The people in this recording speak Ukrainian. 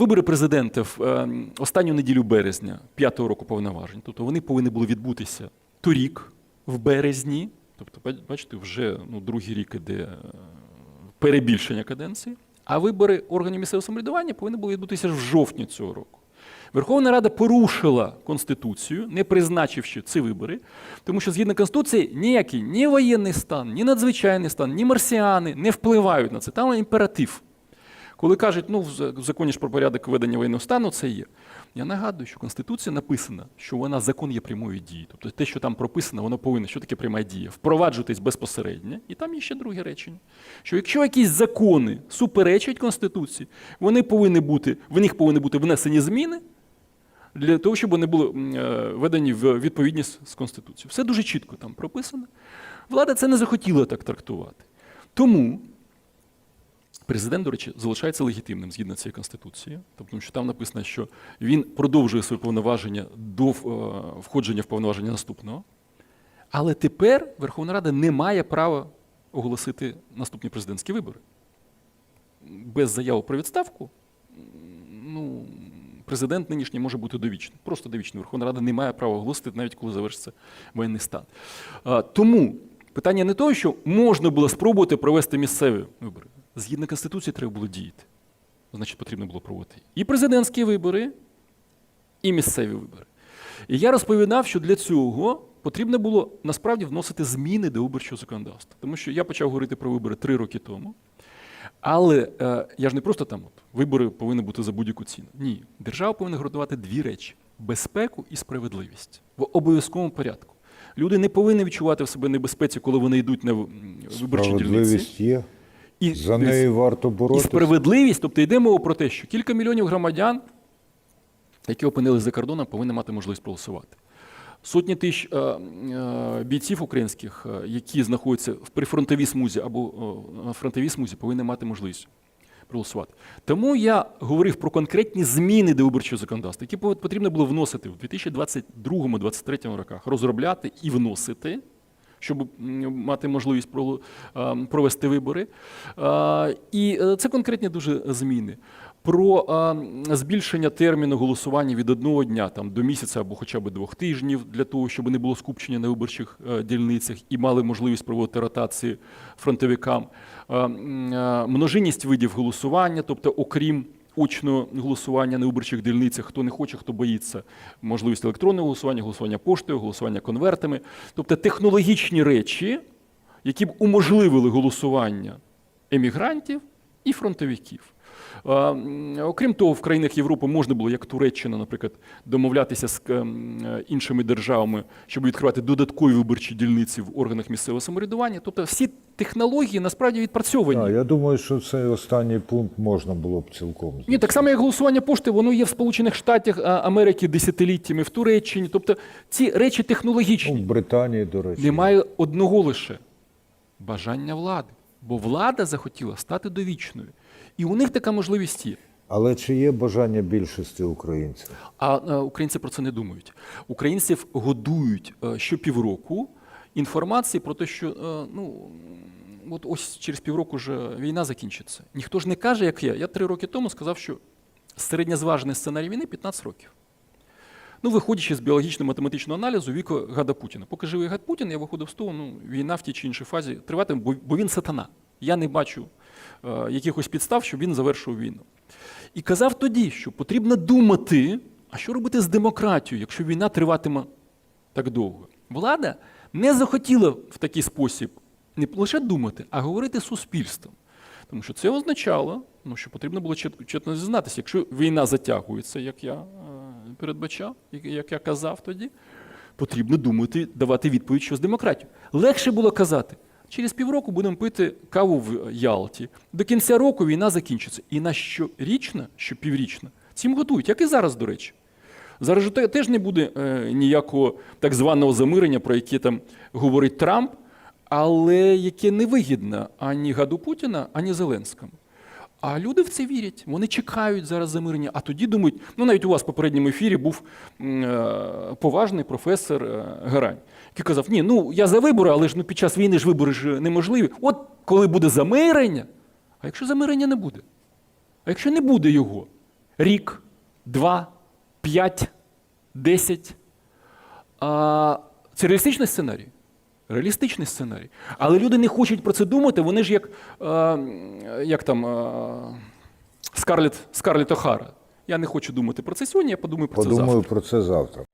вибори президента в е, останню неділю березня, п'ятого року повноважень. Тобто вони повинні були відбутися торік, в березні. Тобто, ба- бачите, вже ну, другий рік іде е, перебільшення каденції. А вибори органів місцевого самоврядування повинні були відбутися в жовтні цього року. Верховна Рада порушила Конституцію, не призначивши ці вибори, тому що згідно Конституції ніякий ні воєнний стан, ні надзвичайний стан, ні марсіани не впливають на це. Там імператив. Коли кажуть, ну в законі ж про порядок ведення воєнного стану це є. Я нагадую, що Конституція написана, що вона закон є прямої дії. Тобто те, що там прописано, воно повинно, що таке пряма дія, впроваджуватись безпосередньо. І там є ще друге речення. Що якщо якісь закони суперечать Конституції, вони повинні бути, в них повинні бути внесені зміни для того, щоб вони були м, е, введені в відповідність з Конституцією. Все дуже чітко там прописано. Влада це не захотіла так трактувати. Тому Президент, до речі, залишається легітимним згідно цієї конституції, тобто, що там написано, що він продовжує свої повноваження до е, входження в повноваження наступного. Але тепер Верховна Рада не має права оголосити наступні президентські вибори. Без заяви про відставку ну, президент нинішній може бути довічним. Просто довічним. Верховна Рада не має права оголосити, навіть коли завершиться воєнний стан. Тому питання не того, що можна було спробувати провести місцеві вибори. Згідно Конституції треба було діяти. Значить, потрібно було проводити і президентські вибори, і місцеві вибори. І я розповідав, що для цього потрібно було насправді вносити зміни до виборчого законодавства. Тому що я почав говорити про вибори три роки тому. Але е, я ж не просто там от, вибори повинні бути за будь-яку ціну. Ні, держава повинна гарантувати дві речі: безпеку і справедливість в обов'язковому порядку. Люди не повинні відчувати в себе небезпеці, коли вони йдуть на виборчі дільниці. Справедливість є. І, За неї варто і справедливість, тобто йде мова про те, що кілька мільйонів громадян, які опинилися за кордоном, повинні мати можливість проголосувати. Сотні тисяч е, е, бійців українських, е, які знаходяться в прифронтовій смузі або е, на фронтовій смузі, повинні мати можливість проголосувати. Тому я говорив про конкретні зміни до виборчого законодавства, які потрібно було вносити в 2022-2023 роках, розробляти і вносити щоб мати можливість про- провести вибори. І е, це конкретні дуже зміни. Про збільшення терміну голосування від одного дня там, до місяця або хоча б двох тижнів для того, щоб не було скупчення на виборчих е, дільницях і мали можливість проводити ротації фронтовикам. Множинність видів голосування, тобто, окрім очного голосування на виборчих дільницях, хто не хоче, хто боїться, можливість електронного голосування, голосування поштою, голосування конвертами. Тобто технологічні речі, які б уможливили голосування емігрантів і фронтовиків. Окрім того, в країнах Європи можна було, як Туреччина, наприклад, домовлятися з ем, е, іншими державами, щоб відкривати додаткові виборчі дільниці в органах місцевого самоврядування. Тобто всі технології насправді відпрацьовані. Так, я думаю, що цей останній пункт можна було б цілком. Ні, так само як голосування пошти, воно є в Сполучених Штатах Америки десятиліттями, в Туреччині. Тобто ці речі Ну, технологічні. в Британії, до речі. Немає одного лише бажання влади. Бо влада захотіла стати довічною. І у них така можливість є. Але чи є бажання більшості українців? А е, українці про це не думають. Українців годують е, щопівроку інформації про те, що е, ну, от ось через півроку вже війна закінчиться. Ніхто ж не каже, як я. Я три роки тому сказав, що середньозважений сценарій війни 15 років. Ну, виходячи з біологічно-математичного аналізу віку Гада Путіна. Поки живий Гад Путін, я виходив з того, ну, війна в тій чи іншій фазі триватиме, бо, бо він сатана. Я не бачу е, якихось підстав, щоб він завершив війну. І казав тоді, що потрібно думати, а що робити з демократією, якщо війна триватиме так довго. Влада не захотіла в такий спосіб не лише думати, а говорити з суспільством. Тому що це означало, ну, що потрібно було чіт- чітко зізнатися, якщо війна затягується, як я передбачав, як, я казав тоді, потрібно думати, давати відповідь, що з демократією. Легше було казати, через півроку будемо пити каву в Ялті. До кінця року війна закінчиться. І на щорічна, щопіврічна, цим готують, як і зараз, до речі. Зараз же теж не буде е, ніякого так званого замирення, про яке там говорить Трамп, але яке не вигідно ані гаду Путіна, ані Зеленському. А люди в це вірять. Вони чекають зараз замирення. А тоді думають, ну навіть у вас в попередньому ефірі був е, поважний професор е, Герань, який казав: ні, ну я за вибори, але ж ну під час війни ж вибори ж неможливі. От коли буде замирення, а якщо замирення не буде? А якщо не буде його? рік, два, п'ять, десять. Це реалістичний сценарій. Реалістичний сценарій. Але люди не хочуть про це думати. Вони ж як, е, як там е, Скарлетт, Скарлетт Охара. Я не хочу думати про це сьогодні, я подумаю про це завтра. Подумаю про це завтра.